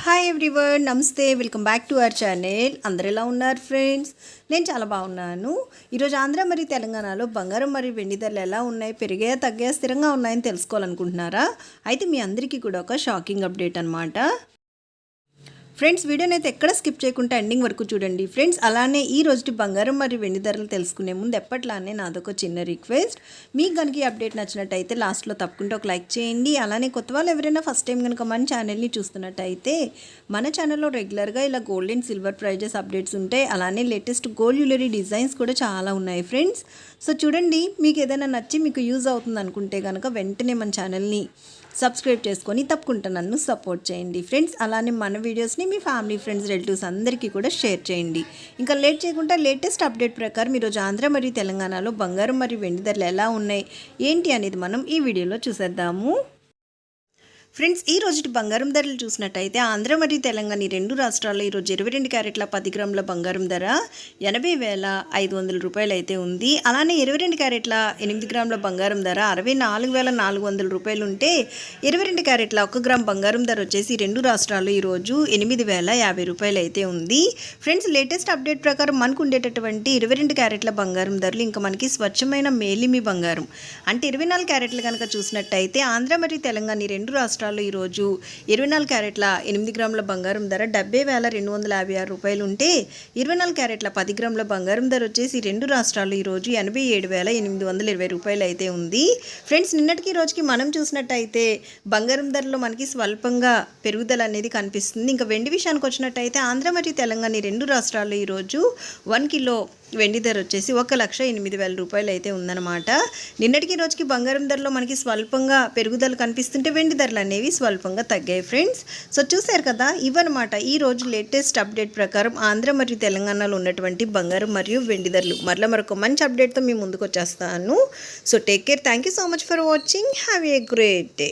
Hi everyone నమస్తే welcome back to our channel అందరు ఎలా ఉన్నారు ఫ్రెండ్స్ నేను చాలా బాగున్నాను ఈరోజు ఆంధ్ర మరియు తెలంగాణలో బంగారం మరియు వెండి ధరలు ఎలా ఉన్నాయి పెరిగాయా తగ్గాయా స్థిరంగా ఉన్నాయని తెలుసుకోవాలనుకుంటున్నారా అయితే మీ అందరికీ కూడా ఒక షాకింగ్ అప్డేట్ అనమాట ఫ్రెండ్స్ వీడియోని అయితే ఎక్కడ స్కిప్ చేయకుండా ఎండింగ్ వరకు చూడండి. ఫ్రెండ్స్ అలానే ఈ రోజు బంగారం మరియు వెండి ధరలు తెలుసుకునే ముందు ఎప్పట్లానే నాదొక చిన్న రిక్వెస్ట్. మీకు కనుక ఈ అప్డేట్ నచ్చినట్టయితే లాస్ట్లో తప్పకుండా ఒక లైక్ చేయండి. అలానే కొత్త వాళ్ళు ఎవరైనా ఫస్ట్ టైం కనుక మన ఛానల్ని చూస్తున్నట్టయితే మన ఛానల్లో రెగ్యులర్గా ఇలా gold and silver prizes updates ఉంటాయి. అలానే లేటెస్ట్ గోల్డ్ జ్యువెలరీ డిజైన్స్ కూడా చాలా ఉన్నాయి ఫ్రెండ్స్. సో చూడండి మీకు ఏదైనా నచ్చి మీకు యూజ్ అవుతుంది అనుకుంటే కనుక వెంటనే మన ఛానల్ని సబ్స్క్రైబ్ చేసుకొని తప్పకుండా నన్ను సపోర్ట్ చేయండి. ఫ్రెండ్స్ అలానే మన వీడియోస్ని మీ ఫ్యామిలీ ఫ్రెండ్స్ రిలేటివ్స్ అందరికీ కూడా షేర్ చేయండి. ఇంకా లేట్ చేయకుండా లేటెస్ట్ అప్డేట్ ప్రకారం ఈరోజు ఆంధ్ర మరియు తెలంగాణలో బంగారం మరియు వెండి ధరలు ఎలా ఉన్నాయి ఏంటి అనేది మనం ఈ వీడియోలో చూసేద్దాము. ఫ్రెండ్స్ ఈ రోజు బంగారం ధరలు చూసినట్టయితే ఆంధ్ర మరియు తెలంగాణ ఈ రెండు రాష్ట్రాల్లో ఈరోజు ఇరవై రెండు క్యారెట్ల పది గ్రాముల బంగారం ధర ఎనభై వేల ఐదు వందల రూపాయలు అయితే ఉంది. అలానే ఇరవై రెండు క్యారెట్ల ఎనిమిది గ్రాముల బంగారం ధర అరవై నాలుగు వేల నాలుగు వందల రూపాయలు ఉంటే ఇరవై రెండు క్యారెట్ల ఒక గ్రామ్ బంగారం ధర వచ్చేసి రెండు రాష్ట్రాల్లో ఈరోజు ఎనిమిది వేల యాభై రూపాయలు అయితే ఉంది. ఫ్రెండ్స్ లేటెస్ట్ అప్డేట్ ప్రకారం మనకు ఉండేటటువంటి ఇరవై రెండు క్యారెట్ల బంగారం ధరలు ఇంకా మనకి స్వచ్ఛమైన మేలిమి బంగారం. అంటే ఇరవై నాలుగు క్యారెట్లు కనుక చూసినట్టయితే ఆంధ్ర మరియు తెలంగాణ ఈ రెండు రాష్ట్రాల్లో ఈరోజు ఇరవై నాలుగు క్యారెట్ల ఎనిమిది గ్రాముల బంగారం ధర డెబ్బై వేల రెండు వందల యాభై ఆరు రూపాయలు ఉంటే ఇరవై నాలుగు క్యారెట్ల పది గ్రాముల బంగారం ధర వచ్చేసి రెండు రాష్ట్రాల్లో ఈరోజు ఎనభై ఏడు వేల ఎనిమిది వందల ఇరవై రూపాయలు అయితే ఉంది. ఫ్రెండ్స్ నిన్నటికి రోజుకి మనం చూసినట్టయితే బంగారం ధరలో మనకి స్వల్పంగా పెరుగుదల అనేది కనిపిస్తుంది. ఇంకా వెండి విషయానికి వచ్చినట్టయితే ఆంధ్ర మరియు తెలంగాణ రెండు రాష్ట్రాల్లో ఈరోజు వన్ కిలో వెండి ధర వచ్చేసి ఒక లక్ష ఎనిమిది వేల రూపాయలు అయితే ఉందన్నమాట. నిన్నటికి ఈ రోజుకి బంగారం ధరలో మనకి స్వల్పంగా పెరుగుదల కనిపిస్తుంటే వెండి ధరలు అనేవి స్వల్పంగా తగ్గాయి ఫ్రెండ్స్. సో చూశారు కదా ఇవన్నమాట ఈ రోజు లేటెస్ట్ అప్డేట్ ప్రకారం ఆంధ్ర మరియు తెలంగాణలో ఉన్నటువంటి బంగారం మరియు వెండి ధరలు. మరలా మరొక మంచి అప్డేట్తో మీ ముందుకు వచ్చేస్తాను. So take care thank you so much for watching. Have a great day.